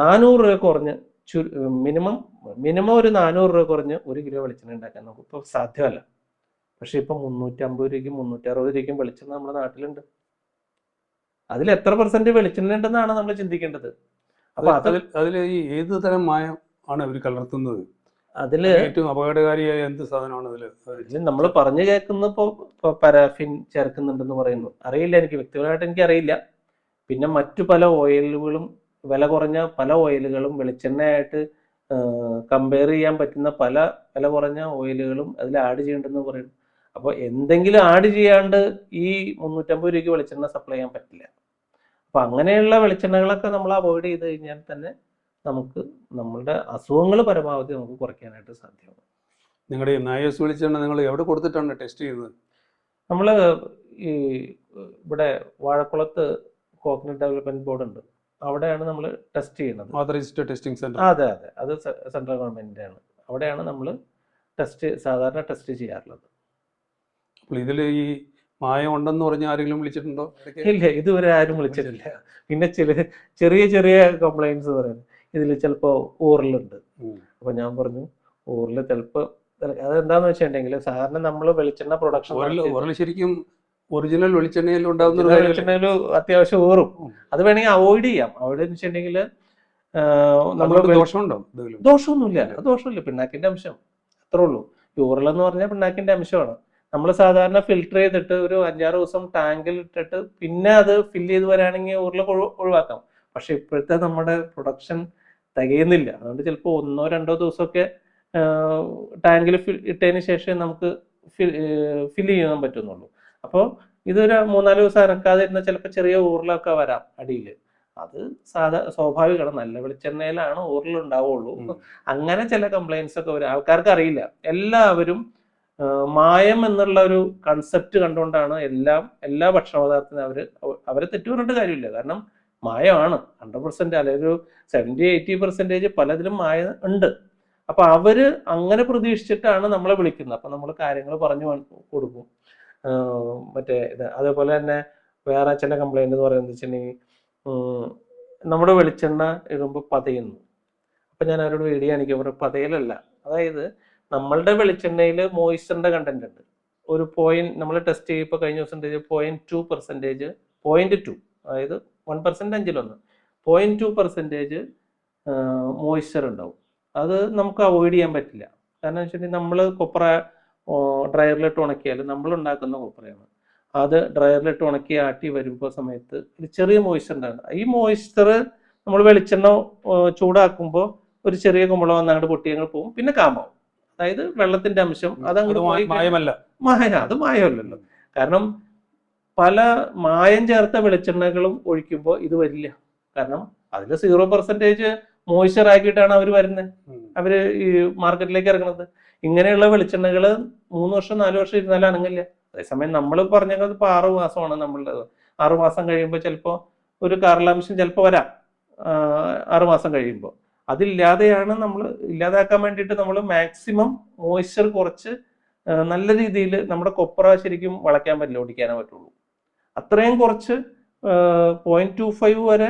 നാനൂറ് രൂപ കുറഞ്ഞ് ചു മിനിമം മിനിമം ഒരു നാനൂറ് രൂപ കുറഞ്ഞ് ഒരു കിലോ വെളിച്ചെണ്ണ ഉണ്ടാക്കാൻ നമുക്ക് ഇപ്പോൾ സാധ്യമല്ല. പക്ഷേ ഇപ്പം മുന്നൂറ്റമ്പത് രൂപയ്ക്കും മുന്നൂറ്ററുപത് രൂപയ്ക്കും വെളിച്ചെണ്ണ നമ്മുടെ നാട്ടിലുണ്ട്. അതിൽ എത്ര പെർസെന്റ് വെളിച്ചെണ്ണ ഉണ്ടെന്നാണ് നമ്മൾ ചിന്തിക്കേണ്ടത്. അപ്പൊ അത് അതിൽ അതിൽ ഈ ഏത് തരം മായം ആണ് അവർ കലർത്തുന്നത്? അതിൽ ഏറ്റവും അപകടകാരിയായ എന്ത് സാധനമാണ് അതിൽ? നമ്മൾ പറഞ്ഞു കേൾക്കുന്ന ഇപ്പോൾ പരാഫിൻ ചേർക്കുന്നുണ്ടെന്ന് പറയുന്നു. അറിയില്ല എനിക്ക് വ്യക്തിപരമായിട്ട് എനിക്ക് അറിയില്ല പിന്നെ മറ്റു പല ഓയിലുകളും വില കുറഞ്ഞ പല ഓയിലുകളും വെളിച്ചെണ്ണയായിട്ട് കമ്പയർ ചെയ്യാൻ പറ്റുന്ന പല വില കുറഞ്ഞ ഓയിലുകളും അതിൽ ആഡ് ചെയ്യണ്ടെന്ന് പറയുന്നു. അപ്പോൾ എന്തെങ്കിലും ആഡ് ചെയ്യാണ്ട് ഈ മുന്നൂറ്റമ്പത് രൂപയ്ക്ക് വെളിച്ചെണ്ണ സപ്ലൈ ചെയ്യാൻ പറ്റില്ല. അപ്പോൾ അങ്ങനെയുള്ള വെളിച്ചെണ്ണകളൊക്കെ നമ്മൾ അവോയ്ഡ് ചെയ്ത് കഴിഞ്ഞാൽ തന്നെ നമുക്ക് നമ്മളുടെ അസുഖങ്ങൾ പരമാവധി നമുക്ക് കുറയ്ക്കാനായിട്ട് സാധ്യമാണ്. നിങ്ങളുടെ നായസ് വെളിച്ചെണ്ണ നിങ്ങൾ എവിടെ കൊടുത്തിട്ടാണ് ടെസ്റ്റ് ചെയ്യുന്നത്? നമ്മൾ ഈ ഇവിടെ വാഴക്കുളത്ത് കോക്കനട്ട് ഡെവലപ്മെന്റ് ബോർഡ് ഉണ്ട്. അവിടെയാണ് നമ്മൾ ടെസ്റ്റ് ചെയ്യുന്നത്. ഓതറൈസ്ഡ് ടെസ്റ്റിംഗ് സെന്റർ അതെ അതെ. അത് സെൻട്രൽ ഗവൺമെന്റിന്റെ ആണ് അവിടെയാണ് നമ്മൾ ടെസ്റ്റ് സാധാരണ ടെസ്റ്റ് ചെയ്യാറുള്ളത്. അപ്പോൾ ഇതിൽ ഈ മായം ഉണ്ടെന്ന് പറഞ്ഞ ആരെങ്കിലും വിളിച്ചിട്ടുണ്ടോ? ഇല്ല ഇതുവരെ ആരും വിളിച്ചിട്ടില്ല. പിന്നെ ചില ചെറിയ ചെറിയ കംപ്ലൈൻസ് പറയുന്നത് ഇതിൽ ചിലപ്പോൾ ഊറലുണ്ട്. അപ്പൊ ഞാൻ പറഞ്ഞു ഊറിൽ ചിലപ്പോൾ അതെന്താന്ന് വെച്ചിട്ടുണ്ടെങ്കിൽ സാധാരണ നമ്മൾ വെളിച്ചെണ്ണ പ്രൊഡക്ഷൻ ശരിക്കും ഒറിജിനൽ വെളിച്ചെണ്ണയിൽ ഉണ്ടാകുന്ന? വെളിച്ചെണ്ണയിൽ അത്യാവശ്യം ഊറും. അത് വേണമെങ്കിൽ അവോയ്ഡ് ചെയ്യാം. അവോയ്ഡ് എന്ന് വെച്ചിട്ടുണ്ടെങ്കിൽ നമ്മൾ ദോഷമുണ്ടോ ദോഷമൊന്നുമില്ല. ദോഷമില്ല. പിണ്ണാക്കിന്റെ അംശം. അത്രേ ഉള്ളൂ. യൂറൽ എന്ന് പറഞ്ഞാൽ പിണ്ണാക്കിന്റെ അംശമാണ്. നമ്മൾ സാധാരണ ഫിൽട്ടർ ചെയ്തിട്ട് ഒരു അഞ്ചാറ് ദിവസം ടാങ്കിൽ ഇട്ടിട്ട് പിന്നെ അത് ഫില്ല് ചെയ്ത് വരാണെങ്കിൽ ഉരുള ഒഴിവാക്കാം. പക്ഷെ ഇപ്പോഴത്തെ നമ്മുടെ പ്രൊഡക്ഷൻ തികയുന്നില്ല. അതുകൊണ്ട് ചിലപ്പോൾ ഒന്നോ രണ്ടോ ദിവസമൊക്കെ ടാങ്കിൽ ഫിൽ ഇട്ടതിന് ശേഷം നമുക്ക് ഫില്ല് ചെയ്യാൻ പറ്റുന്നുള്ളൂ. അപ്പോൾ ഇതൊരു മൂന്നാൽ ദിവസം അനക്കാതെ ഇരുന്ന ചിലപ്പോൾ ചെറിയ ഊറിലൊക്കെ വരാം അടിയിൽ അത് സാധാ സ്വാഭാവികമാണ്. നല്ല വെളിച്ചെണ്ണയിലാണ് ഉം. അങ്ങനെ ചില കംപ്ലൈൻസ് ഒക്കെ വരും. ആൾക്കാർക്ക് അറിയില്ല. എല്ലാവരും മായം എന്നുള്ള ഒരു കൺസെപ്റ്റ് കണ്ടുകൊണ്ടാണ് എല്ലാം എല്ലാ ഭക്ഷണ പദാർത്ഥത്തിനും അവർ അവ- അവരെ തെറ്റു പറഞ്ഞിട്ട് കാര്യമില്ല. കാരണം മായമാണ്. ഹൺഡ്രഡ് പെർസെന്റ് അല്ലെങ്കിൽ ഒരു സെവന്റി എയ്റ്റി പെർസെന്റേജ് പലതിലും മായ ഉണ്ട്. അപ്പൊ അവർ അങ്ങനെ പ്രതീക്ഷിച്ചിട്ടാണ് നമ്മളെ വിളിക്കുന്നത്. അപ്പൊ നമ്മൾ കാര്യങ്ങൾ പറഞ്ഞു കൊടുക്കും. മറ്റേ ഇത് അതേപോലെ തന്നെ വേറെ ചില കംപ്ലൈന്റ് എന്ന് പറയുന്നത് വെച്ചിട്ടുണ്ടെങ്കിൽ നമ്മുടെ വെളിച്ചെണ്ണ ഇടുമ്പോൾ പതയുന്നു. അപ്പൊ ഞാൻ അവരോട് വീഡിയോ കാണിക്കും. പതയിലല്ല. അതായത് നമ്മളുടെ വെളിച്ചെണ്ണയിൽ മോയിസ്ചറിന്റെ കണ്ടന്റ് ഉണ്ട്. ഒരു പോയിന്റ് നമ്മൾ ടെസ്റ്റ് ചെയ്യുമ്പോൾ കഴിഞ്ഞ ദിവസം point two percentage point two അതായത് വൺ പെർസെന്റ് അഞ്ചിലൊന്ന് പോയിന്റ് ടു പെർസെന്റേജ് മോയിസ്ചർ ഉണ്ടാവും. അത് നമുക്ക് അവോയ്ഡ് ചെയ്യാൻ പറ്റില്ല. കാരണം വെച്ചിട്ടുണ്ടെങ്കിൽ നമ്മൾ കൊപ്ര ഡ്രയറിലിട്ട് ഉണക്കിയാൽ നമ്മൾ ഉണ്ടാക്കുന്ന കൊപ്രയാണ് അത് ഡ്രയറിലിട്ട് ഉണക്കി ആട്ടി വരുമ്പോൾ സമയത്ത് ഒരു ചെറിയ മോയിസ്ചർ ഉണ്ടാകും. ഈ മോയിസ്ചർ നമ്മൾ വെളിച്ചെണ്ണ ചൂടാക്കുമ്പോൾ ഒരു ചെറിയ കുമ്പളം വന്നങ്ങോട്ട് പൊട്ടി അങ്ങോട്ട് പോകും. പിന്നെ കാമ്പാവും അതായത് വെള്ളത്തിന്റെ അംശം അത് അതങ്ങോട്ട് മായമല്ല. മായ അത് മായമല്ലല്ലോ. കാരണം പല മായം ചേർത്ത വെളിച്ചെണ്ണകളും ഒഴിക്കുമ്പോൾ ഇത് വരില്ല. കാരണം അതിൽ സീറോ പെർസെന്റേജ് മോയ്സ്ചർ ആക്കിയിട്ടാണ് അവർ വരുന്നത് അവർ അവർ ഈ മാർക്കറ്റിലേക്ക് ഇറങ്ങുന്നത്. ഇങ്ങനെയുള്ള വെളിച്ചെണ്ണകൾ മൂന്ന് വർഷം നാല് വർഷം ഇരുന്നാലും അനങ്ങില്ല. അതേസമയം നമ്മൾ പറഞ്ഞത് ഇപ്പൊ ആറു മാസമാണ് നമ്മളുടെ ആറു മാസം കഴിയുമ്പോൾ ചിലപ്പോൾ ഒരു കാരലാംശം ചിലപ്പോൾ വരാം. ആറു മാസം കഴിയുമ്പോൾ അതില്ലാതെയാണ് നമ്മൾ ഇല്ലാതാക്കാൻ വേണ്ടിയിട്ട് നമ്മൾ മാക്സിമം മോയ്സ്ചർ കുറച്ച് നല്ല രീതിയിൽ നമ്മുടെ കൊപ്ര ശരിക്കും വളയ്ക്കാൻ പറ്റില്ല ഓടിക്കാനേ പറ്റുള്ളൂ. അത്രയും കുറച്ച് പോയിന്റ് ടു ഫൈവ് വരെ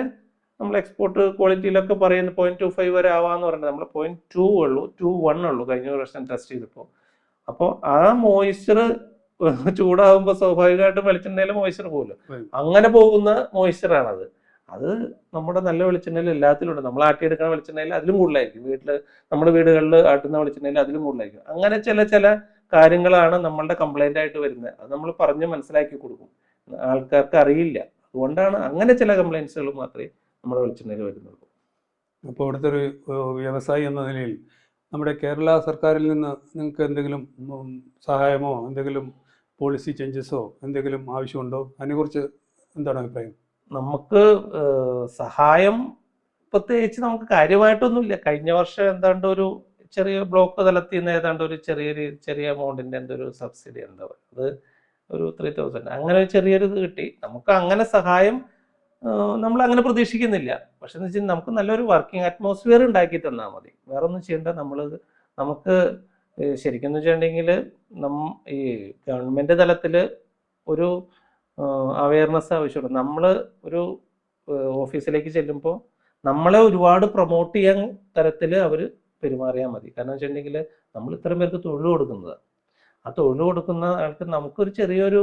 നമ്മൾ എക്സ്പോർട്ട് ക്വാളിറ്റിയിലൊക്കെ പറയുന്ന പോയിന്റ് ടു ഫൈവ് വരെ ആവാന്ന് പറയുന്നത് നമ്മൾ പോയിന്റ് ടു ഉള്ളൂ ടു വൺ ഉള്ളൂ കഴിഞ്ഞ പ്രാവശ്യം ടെസ്റ്റ് ചെയ്തപ്പോൾ അപ്പോൾ ആ മോയ്സ്ചർ ചൂടാകുമ്പോൾ സ്വാഭാവികമായിട്ടും വെളിച്ചെണ്ണയിലെ മോയ്സ്ചർ പോകുമല്ലോ അങ്ങനെ പോകുന്ന മോയ്സ്ചറാണത് അത് നമ്മുടെ നല്ല വെളിച്ചെണ്ണയിൽ എല്ലാത്തിലും ഉണ്ട്. നമ്മൾ ആട്ടിയെടുക്കുന്ന വെളിച്ചെണ്ണയിൽ അതിലും കൂടുതലായിരിക്കും. വീട്ടിൽ നമ്മുടെ വീടുകളിൽ ആട്ടുന്ന വെളിച്ചെണ്ണയിൽ അതിലും കൂടുതലായിരിക്കും. അങ്ങനെ ചില ചില കാര്യങ്ങളാണ് നമ്മളുടെ കംപ്ലൈന്റ് ആയിട്ട് വരുന്നത്. അത് നമ്മൾ പറഞ്ഞ് മനസ്സിലാക്കി കൊടുക്കും. ആൾക്കാർക്ക് അറിയില്ല. അതുകൊണ്ടാണ് അങ്ങനെ ചില കംപ്ലൈൻസുകൾ മാത്രമേ നമ്മുടെ വെളിച്ചെണ്ണയിൽ വരുന്നുള്ളൂ. അപ്പോൾ ഇവിടുത്തെ ഒരു വ്യവസായി എന്ന നിലയിൽ നമ്മുടെ കേരള സർക്കാരിൽ നിന്ന് നിങ്ങൾക്ക് എന്തെങ്കിലും സഹായമോ എന്തെങ്കിലും പോളിസി ചേഞ്ചസോ എന്തെങ്കിലും ആവശ്യമുണ്ടോ? അതിനെക്കുറിച്ച് എന്താണ് അഭിപ്രായം? നമുക്ക് സഹായം പ്രത്യേകിച്ച് നമുക്ക് കാര്യമായിട്ടൊന്നുമില്ല. കഴിഞ്ഞ വർഷം എന്താണ്ട് ഒരു ചെറിയ ബ്ലോക്ക് തലത്തിൽ നിന്ന് ഏതാണ്ട് ഒരു ചെറിയ ചെറിയ എമൗണ്ടിന്റെ എന്തൊരു സബ്സിഡി എന്താ. അത് ഒരു ത്രീ തൗസൻഡ് അങ്ങനെ ചെറിയൊരു ഇത് കിട്ടി. നമുക്ക് അങ്ങനെ സഹായം നമ്മൾ അങ്ങനെ പ്രതീക്ഷിക്കുന്നില്ല. പക്ഷെ എന്ന് വെച്ചാൽ നമുക്ക് നല്ലൊരു വർക്കിംഗ് അറ്റ്മോസ്ഫിയർ ഉണ്ടാക്കി തന്നാൽ മതി. വേറെ ഒന്നും ചെയ്യേണ്ട. നമ്മൾ നമുക്ക് ശരിക്കും എന്ന് വെച്ചിട്ടുണ്ടെങ്കിൽ നം ഈ ഗവൺമെന്റ് തലത്തിൽ ഒരു അവയർനെസ് ആവശ്യമുണ്ട്. നമ്മൾ ഒരു ഓഫീസിലേക്ക് ചെല്ലുമ്പോൾ നമ്മളെ ഒരുപാട് പ്രൊമോട്ട് ചെയ്യാൻ തരത്തിൽ അവർ പെരുമാറിയാൽ മതി. കാരണം വെച്ചിട്ടുണ്ടെങ്കിൽ നമ്മൾ ഇത്രയും പേർക്ക് തൊഴിൽ കൊടുക്കുന്നത്. ആ തൊഴിൽ കൊടുക്കുന്ന ആൾക്ക് നമുക്കൊരു ചെറിയൊരു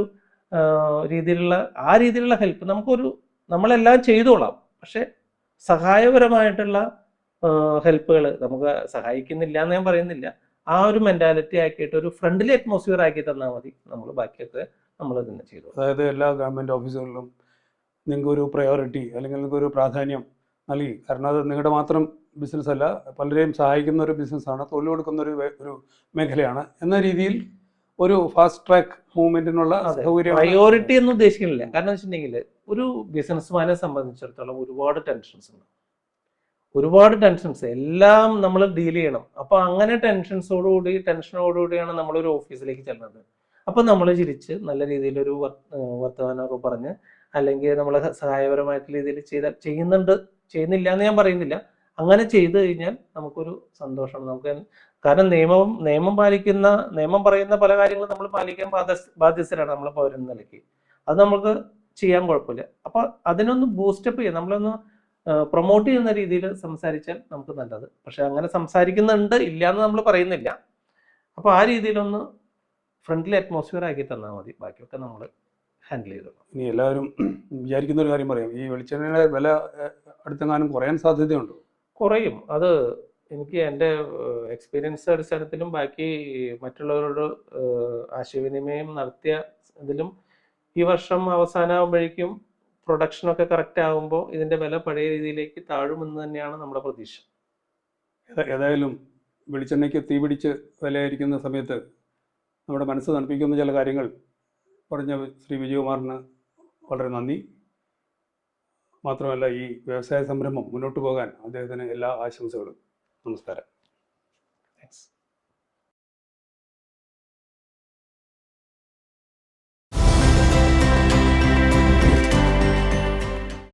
രീതിയിലുള്ള ആ രീതിയിലുള്ള ഹെൽപ്പ് നമുക്കൊരു നമ്മളെല്ലാം ചെയ്തോളാം. പക്ഷെ സഹായപരമായിട്ടുള്ള ഹെൽപ്പുകൾ നമുക്ക് സഹായിക്കുന്നില്ല എന്ന് ഞാൻ പറയുന്നില്ല. ആ ഒരു മെന്റാലിറ്റി ആക്കിയിട്ട് ഒരു ഫ്രണ്ട്ലി അറ്റ്മോസ്ഫിയർ ആക്കി തന്നാൽ മതി നമ്മൾ ബാക്കിയൊക്കെ നമ്മൾ തന്നെ ചെയ്തു അതായത് എല്ലാ ഗവൺമെന്റ് ഓഫീസുകളിലും നിങ്ങൾക്ക് ഒരു പ്രയോറിറ്റി അല്ലെങ്കിൽ നിങ്ങൾക്ക് ഒരു പ്രാധാന്യം നൽകി. കാരണം അത് നിങ്ങളുടെ മാത്രം ബിസിനസ് അല്ല പലരെയും സഹായിക്കുന്ന ഒരു ബിസിനസ്സാണ് തൊഴിൽ കൊടുക്കുന്ന ഒരു ഒരു മേഖലയാണ് എന്ന രീതിയിൽ ഒരു ഫാസ്റ്റ് ട്രാക്ക് മൂവ്മെന്റിനുള്ള. സൗകര്യം പ്രയോറിറ്റി എന്ന് ഉദ്ദേശിക്കുന്നില്ല. കാരണം വെച്ചിട്ടുണ്ടെങ്കിൽ ഒരു ബിസിനസ്മാനെ സംബന്ധിച്ചിടത്തോളം ഒരുപാട് ടെൻഷൻസ് ഉണ്ട്. ഒരുപാട് ടെൻഷൻസ് എല്ലാം നമ്മൾ ഡീൽ ചെയ്യണം. അപ്പൊ അങ്ങനെ ടെൻഷൻസോടുകൂടി ടെൻഷനോടുകൂടിയാണ് നമ്മൾ ഒരു ഓഫീസിലേക്ക് ചെല്ലുന്നത്. അപ്പൊ നമ്മൾ ചിരിച്ച് നല്ല രീതിയിലൊരു വർത്തമാനമൊക്കെ പറഞ്ഞ് അല്ലെങ്കിൽ നമ്മളെ സഹായപരമായിട്ടുള്ള രീതിയിൽ ചെയ്ത ചെയ്യുന്നുണ്ട് ചെയ്യുന്നില്ല എന്ന് ഞാൻ പറയുന്നില്ല. അങ്ങനെ ചെയ്തു കഴിഞ്ഞാൽ നമുക്കൊരു സന്തോഷമാണ് നമുക്ക് കാരണം നിയമം നിയമം പാലിക്കുന്ന നിയമം പറയുന്ന പല കാര്യങ്ങളും നമ്മൾ പാലിക്കാൻ ബാധ്യസ്ഥ ബാധ്യസ്ഥരാണ് നമ്മളെ പൗരൻ നിലയ്ക്ക്. അത് നമുക്ക് ചെയ്യാൻ കുഴപ്പമില്ല. അപ്പൊ അതിനൊന്ന് ബൂസ്റ്റപ്പ് ചെയ്യാം. നമ്മളൊന്ന് പ്രൊമോട്ട് ചെയ്യുന്ന രീതിയിൽ സംസാരിച്ചാൽ നമുക്ക് നല്ലത്. പക്ഷെ അങ്ങനെ സംസാരിക്കുന്നുണ്ട് ഇല്ല എന്ന് നമ്മൾ പറയുന്നില്ല. അപ്പൊ ആ രീതിയിലൊന്ന് ഫ്രണ്ട്ലി അറ്റ്മോസ്ഫിയർ ആക്കി തന്നാൽ മതി. ബാക്കിയൊക്കെ നമ്മൾ ഹാൻഡിൽ ചെയ്തോളാം. ഇനി എല്ലാവരും വിചാരിക്കുന്ന ഒരു കാര്യം പറയാം. ഈ വെളിച്ചെണ്ണയുടെ വില അടുത്തെങ്ങാനും കുറയാൻ സാധ്യതയുണ്ടോ? കുറയും. അത് എനിക്ക് എന്റെ എക്സ്പീരിയൻസ് അടിസ്ഥാനത്തിലും ബാക്കി മറ്റുള്ളവരോട് ആശയവിനിമയം നടത്തിയ ഇതിലും ഈ വർഷം അവസാനമാകുമ്പോഴേക്കും പ്രൊഡക്ഷനൊക്കെ കറക്റ്റ് ആകുമ്പോൾ ഇതിന്റെ വില പഴയ രീതിയിലേക്ക് താഴുമെന്ന് തന്നെയാണ് നമ്മുടെ പ്രതീക്ഷ. ഏത- ഏതായാലും വെളിച്ചെണ്ണയ്ക്ക് തീപിടിച്ച് വിലയായിരിക്കുന്ന സമയത്ത് നമ്മുടെ മനസ്സ് തണുപ്പിക്കുന്ന ചില കാര്യങ്ങൾ പറഞ്ഞ ശ്രീ വിജയകുമാറിന് വളരെ നന്ദി. മാത്രമല്ല ഈ വ്യവസായ സംരംഭം മുന്നോട്ട് പോകാൻ അദ്ദേഹത്തിന് എല്ലാ ആശംസകളും. നമസ്കാരം.